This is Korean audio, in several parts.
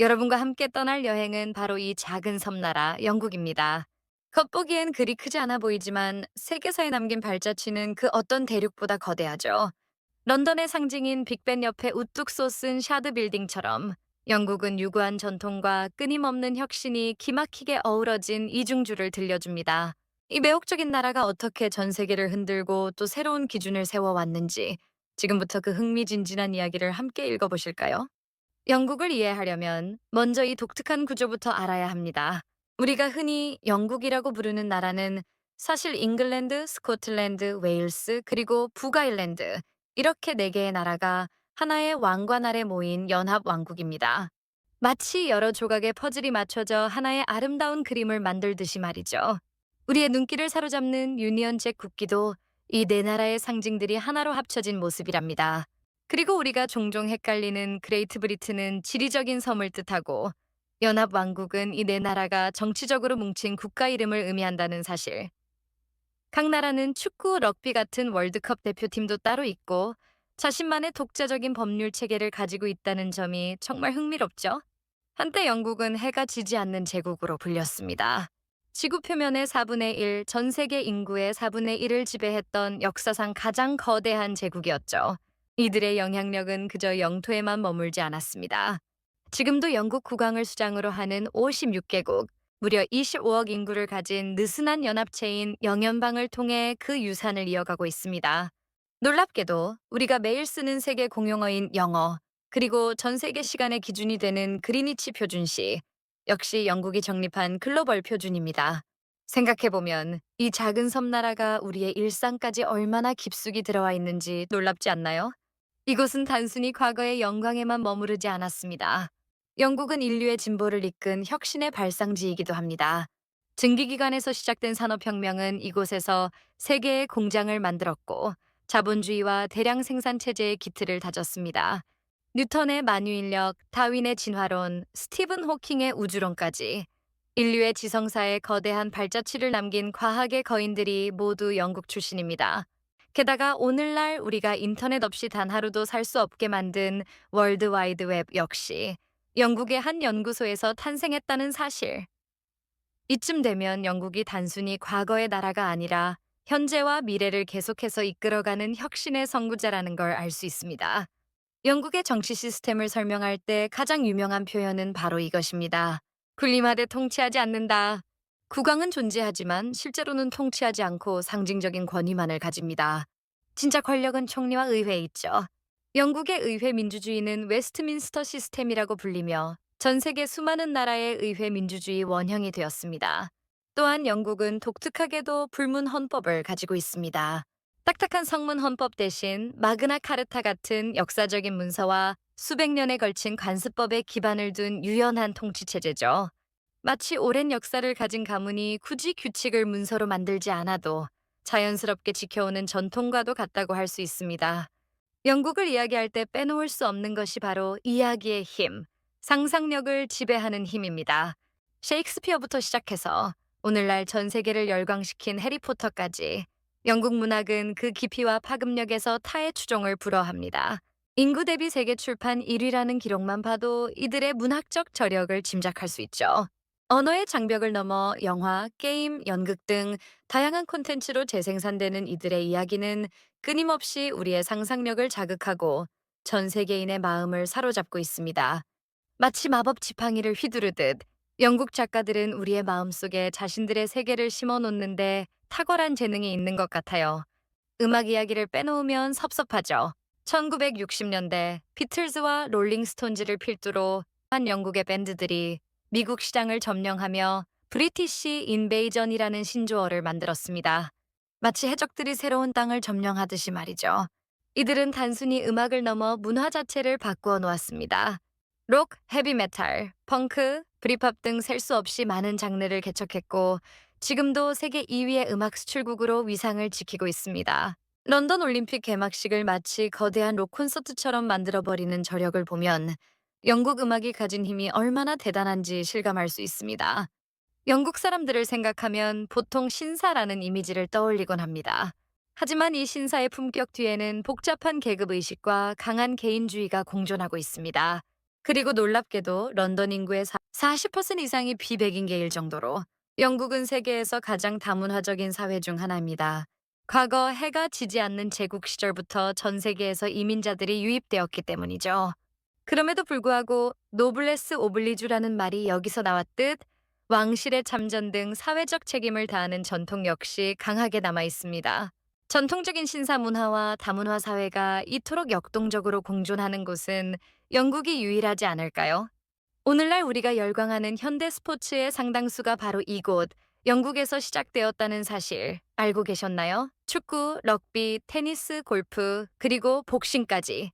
여러분과 함께 떠날 여행은 바로 이 작은 섬나라 영국입니다. 겉보기엔 그리 크지 않아 보이지만 세계사에 남긴 발자취는 그 어떤 대륙보다 거대하죠. 런던의 상징인 빅벤 옆에 우뚝 솟은 샤드 빌딩처럼 영국은 유구한 전통과 끊임없는 혁신이 기막히게 어우러진 이중주를 들려줍니다. 이 매혹적인 나라가 어떻게 전 세계를 흔들고 또 새로운 기준을 세워왔는지 지금부터 그 흥미진진한 이야기를 함께 읽어보실까요? 영국을 이해하려면 먼저 이 독특한 구조부터 알아야 합니다. 우리가 흔히 영국이라고 부르는 나라는 사실 잉글랜드, 스코틀랜드, 웨일스, 그리고 북아일랜드 이렇게 네 개의 나라가 하나의 왕관 아래 모인 연합 왕국입니다. 마치 여러 조각의 퍼즐이 맞춰져 하나의 아름다운 그림을 만들듯이 말이죠. 우리의 눈길을 사로잡는 유니언 잭 국기도 이 네 나라의 상징들이 하나로 합쳐진 모습이랍니다. 그리고 우리가 종종 헷갈리는 그레이트 브리튼은 지리적인 섬을 뜻하고 연합 왕국은 이 네 나라가 정치적으로 뭉친 국가 이름을 의미한다는 사실. 각 나라는 축구, 럭비 같은 월드컵 대표팀도 따로 있고 자신만의 독자적인 법률 체계를 가지고 있다는 점이 정말 흥미롭죠. 한때 영국은 해가 지지 않는 제국으로 불렸습니다. 지구 표면의 4분의 1, 전 세계 인구의 4분의 1을 지배했던 역사상 가장 거대한 제국이었죠. 이들의 영향력은 그저 영토에만 머물지 않았습니다. 지금도 영국 국왕을 수장으로 하는 56개국, 무려 25억 인구를 가진 느슨한 연합체인 영연방을 통해 그 유산을 이어가고 있습니다. 놀랍게도 우리가 매일 쓰는 세계 공용어인 영어, 그리고 전 세계 시간의 기준이 되는 그리니치 표준시, 역시 영국이 정립한 글로벌 표준입니다. 생각해보면 이 작은 섬나라가 우리의 일상까지 얼마나 깊숙이 들어와 있는지 놀랍지 않나요? 이곳은 단순히 과거의 영광에만 머무르지 않았습니다. 영국은 인류의 진보를 이끈 혁신의 발상지이기도 합니다. 증기기관에서 시작된 산업혁명은 이곳에서 세계의 공장을 만들었고 자본주의와 대량 생산 체제의 기틀을 다졌습니다. 뉴턴의 만유인력, 다윈의 진화론, 스티븐 호킹의 우주론까지 인류의 지성사에 거대한 발자취를 남긴 과학의 거인들이 모두 영국 출신입니다. 게다가 오늘날 우리가 인터넷 없이 단 하루도 살 수 없게 만든 월드 와이드 웹 역시 영국의 한 연구소에서 탄생했다는 사실. 이쯤 되면 영국이 단순히 과거의 나라가 아니라 현재와 미래를 계속해서 이끌어가는 혁신의 선구자라는 걸 알 수 있습니다. 영국의 정치 시스템을 설명할 때 가장 유명한 표현은 바로 이것입니다. 군림하되 통치하지 않는다. 국왕은 존재하지만 실제로는 통치하지 않고 상징적인 권위만을 가집니다. 진짜 권력은 총리와 의회에 있죠. 영국의 의회 민주주의는 웨스트민스터 시스템이라고 불리며 전 세계 수많은 나라의 의회 민주주의 원형이 되었습니다. 또한 영국은 독특하게도 불문 헌법을 가지고 있습니다. 딱딱한 성문 헌법 대신 마그나 카르타 같은 역사적인 문서와 수백 년에 걸친 관습법에 기반을 둔 유연한 통치 체제죠. 마치 오랜 역사를 가진 가문이 굳이 규칙을 문서로 만들지 않아도 자연스럽게 지켜오는 전통과도 같다고 할 수 있습니다. 영국을 이야기할 때 빼놓을 수 없는 것이 바로 이야기의 힘, 상상력을 지배하는 힘입니다. 셰익스피어부터 시작해서 오늘날 전 세계를 열광시킨 해리포터까지 영국 문학은 그 깊이와 파급력에서 타의 추종을 불허합니다. 인구 대비 세계 출판 1위라는 기록만 봐도 이들의 문학적 저력을 짐작할 수 있죠. 언어의 장벽을 넘어 영화, 게임, 연극 등 다양한 콘텐츠로 재생산되는 이들의 이야기는 끊임없이 우리의 상상력을 자극하고 전 세계인의 마음을 사로잡고 있습니다. 마치 마법 지팡이를 휘두르듯 영국 작가들은 우리의 마음속에 자신들의 세계를 심어 놓는데 탁월한 재능이 있는 것 같아요. 음악 이야기를 빼놓으면 섭섭하죠. 1960년대 비틀즈와 롤링스톤즈를 필두로 한 영국의 밴드들이 미국 시장을 점령하며 브리티시 인베이전이라는 신조어를 만들었습니다. 마치 해적들이 새로운 땅을 점령하듯이 말이죠. 이들은 단순히 음악을 넘어 문화 자체를 바꾸어 놓았습니다. 록, 헤비메탈, 펑크, 브리팝 등 셀 수 없이 많은 장르를 개척했고 지금도 세계 2위의 음악 수출국으로 위상을 지키고 있습니다. 런던 올림픽 개막식을 마치 거대한 록 콘서트처럼 만들어버리는 저력을 보면 영국 음악이 가진 힘이 얼마나 대단한지 실감할 수 있습니다. 영국 사람들을 생각하면 보통 신사라는 이미지를 떠올리곤 합니다. 하지만 이 신사의 품격 뒤에는 복잡한 계급 의식과 강한 개인주의가 공존하고 있습니다. 그리고 놀랍게도 런던 인구의 40% 이상이 비백인계일 정도로 영국은 세계에서 가장 다문화적인 사회 중 하나입니다. 과거 해가 지지 않는 제국 시절부터 전 세계에서 이민자들이 유입되었기 때문이죠. 그럼에도 불구하고 노블레스 오블리주라는 말이 여기서 나왔듯 왕실의 참전 등 사회적 책임을 다하는 전통 역시 강하게 남아 있습니다. 전통적인 신사 문화와 다문화 사회가 이토록 역동적으로 공존하는 곳은 영국이 유일하지 않을까요? 오늘날 우리가 열광하는 현대 스포츠의 상당수가 바로 이곳, 영국에서 시작되었다는 사실 알고 계셨나요? 축구, 럭비, 테니스, 골프, 그리고 복싱까지.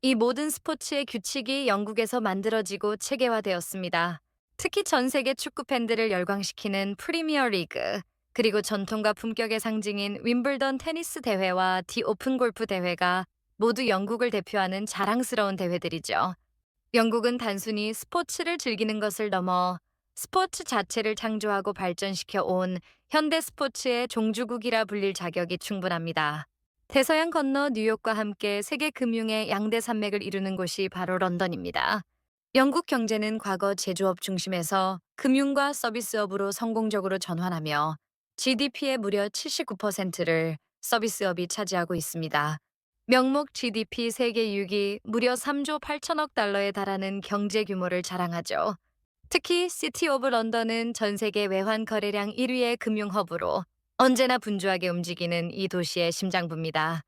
이 모든 스포츠의 규칙이 영국에서 만들어지고 체계화되었습니다. 특히 전 세계 축구 팬들을 열광시키는 프리미어 리그, 그리고 전통과 품격의 상징인 윈블던 테니스 대회와 디 오픈 골프 대회가 모두 영국을 대표하는 자랑스러운 대회들이죠. 영국은 단순히 스포츠를 즐기는 것을 넘어 스포츠 자체를 창조하고 발전시켜 온 현대 스포츠의 종주국이라 불릴 자격이 충분합니다. 대서양 건너 뉴욕과 함께 세계 금융의 양대 산맥을 이루는 곳이 바로 런던입니다. 영국 경제는 과거 제조업 중심에서 금융과 서비스업으로 성공적으로 전환하며 GDP의 무려 79%를 서비스업이 차지하고 있습니다. 명목 GDP 세계 6위 무려 3조 8천억 달러에 달하는 경제 규모를 자랑하죠. 특히 시티 오브 런던은 전 세계 외환 거래량 1위의 금융 허브로 언제나 분주하게 움직이는 이 도시의 심장부입니다.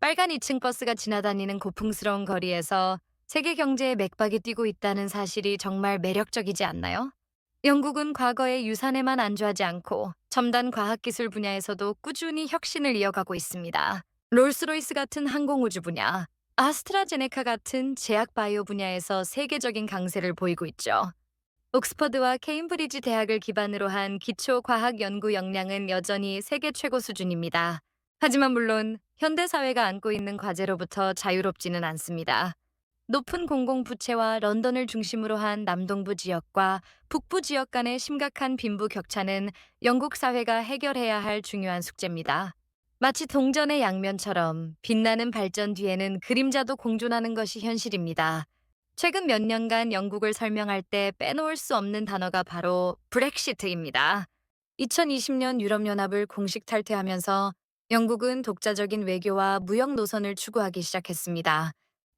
빨간 2층 버스가 지나다니는 고풍스러운 거리에서 세계 경제의 맥박이 뛰고 있다는 사실이 정말 매력적이지 않나요? 영국은 과거의 유산에만 안주하지 않고 첨단 과학기술 분야에서도 꾸준히 혁신을 이어가고 있습니다. 롤스로이스 같은 항공우주 분야, 아스트라제네카 같은 제약 바이오 분야에서 세계적인 강세를 보이고 있죠. 옥스퍼드와 케임브리지 대학을 기반으로 한 기초 과학 연구 역량은 여전히 세계 최고 수준입니다. 하지만 물론 현대 사회가 안고 있는 과제로부터 자유롭지는 않습니다. 높은 공공 부채와 런던을 중심으로 한 남동부 지역과 북부 지역 간의 심각한 빈부 격차는 영국 사회가 해결해야 할 중요한 숙제입니다. 마치 동전의 양면처럼 빛나는 발전 뒤에는 그림자도 공존하는 것이 현실입니다. 최근 몇 년간 영국을 설명할 때 빼놓을 수 없는 단어가 바로 브렉시트입니다. 2020년 유럽연합을 공식 탈퇴하면서 영국은 독자적인 외교와 무역 노선을 추구하기 시작했습니다.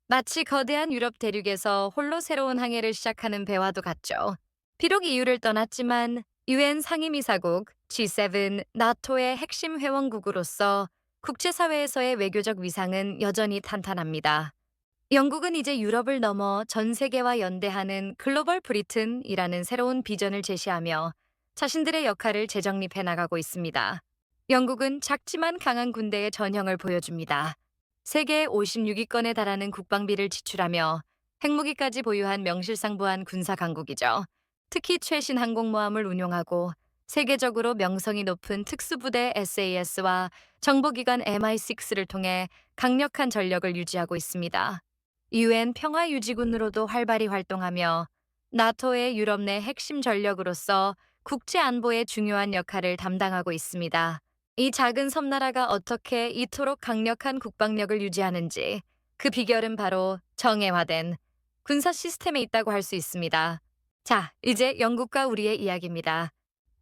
마치 거대한 유럽 대륙에서 홀로 새로운 항해를 시작하는 배와도 같죠. 비록 이유를 떠났지만 유엔 상임이사국 G7 나토의 핵심 회원국으로서 국제사회에서의 외교적 위상은 여전히 탄탄합니다. 영국은 이제 유럽을 넘어 전 세계와 연대하는 글로벌 브리튼이라는 새로운 비전을 제시하며 자신들의 역할을 재정립해 나가고 있습니다. 영국은 작지만 강한 군대의 전형을 보여줍니다. 세계 56위권에 달하는 국방비를 지출하며 핵무기까지 보유한 명실상부한 군사 강국이죠. 특히 최신 항공모함을 운용하고 세계적으로 명성이 높은 특수부대 SAS와 정보기관 MI6를 통해 강력한 전력을 유지하고 있습니다. 유엔 평화유지군으로도 활발히 활동하며 나토의 유럽 내 핵심 전력으로서 국제 안보의 중요한 역할을 담당하고 있습니다. 이 작은 섬나라가 어떻게 이토록 강력한 국방력을 유지하는지 그 비결은 바로 정예화된 군사 시스템에 있다고 할 수 있습니다. 자, 이제 영국과 우리의 이야기입니다.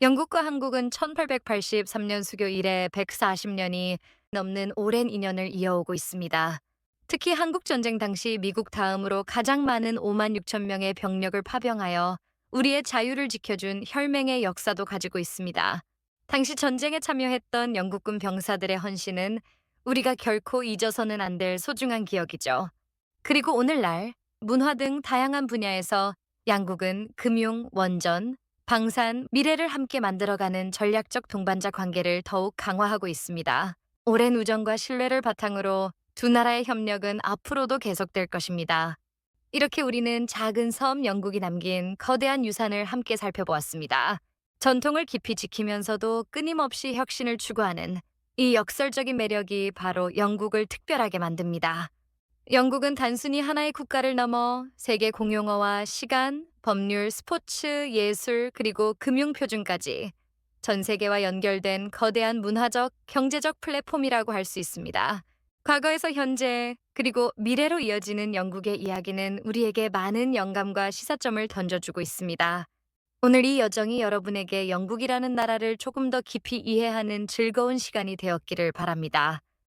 영국과 한국은 1883년 수교 이래 140년이 넘는 오랜 인연을 이어오고 있습니다. 특히 한국전쟁 당시 미국 다음으로 가장 많은 5만 6천 명의 병력을 파병하여 우리의 자유를 지켜준 혈맹의 역사도 가지고 있습니다. 당시 전쟁에 참여했던 영국군 병사들의 헌신은 우리가 결코 잊어서는 안 될 소중한 기억이죠. 그리고 오늘날 문화 등 다양한 분야에서 양국은 금융, 원전, 방산, 미래를 함께 만들어가는 전략적 동반자 관계를 더욱 강화하고 있습니다. 오랜 우정과 신뢰를 바탕으로 두 나라의 협력은 앞으로도 계속될 것입니다. 이렇게 우리는 작은 섬 영국이 남긴 거대한 유산을 함께 살펴보았습니다. 전통을 깊이 지키면서도 끊임없이 혁신을 추구하는 이 역설적인 매력이 바로 영국을 특별하게 만듭니다. 영국은 단순히 하나의 국가를 넘어 세계 공용어와 시간, 법률, 스포츠, 예술, 그리고 금융 표준까지 전 세계와 연결된 거대한 문화적, 경제적 플랫폼이라고 할 수 있습니다. 과거에서 현재 그리고 미래로 이어지는 영국의 이야기는 우리에게 많은 영감과 시사점을 던져주고 있습니다. 오늘 이 여정이 여러분에게 영국이라는 나라를 조금 더 깊이 이해하는 즐거운 시간이 되었기를 바랍니다.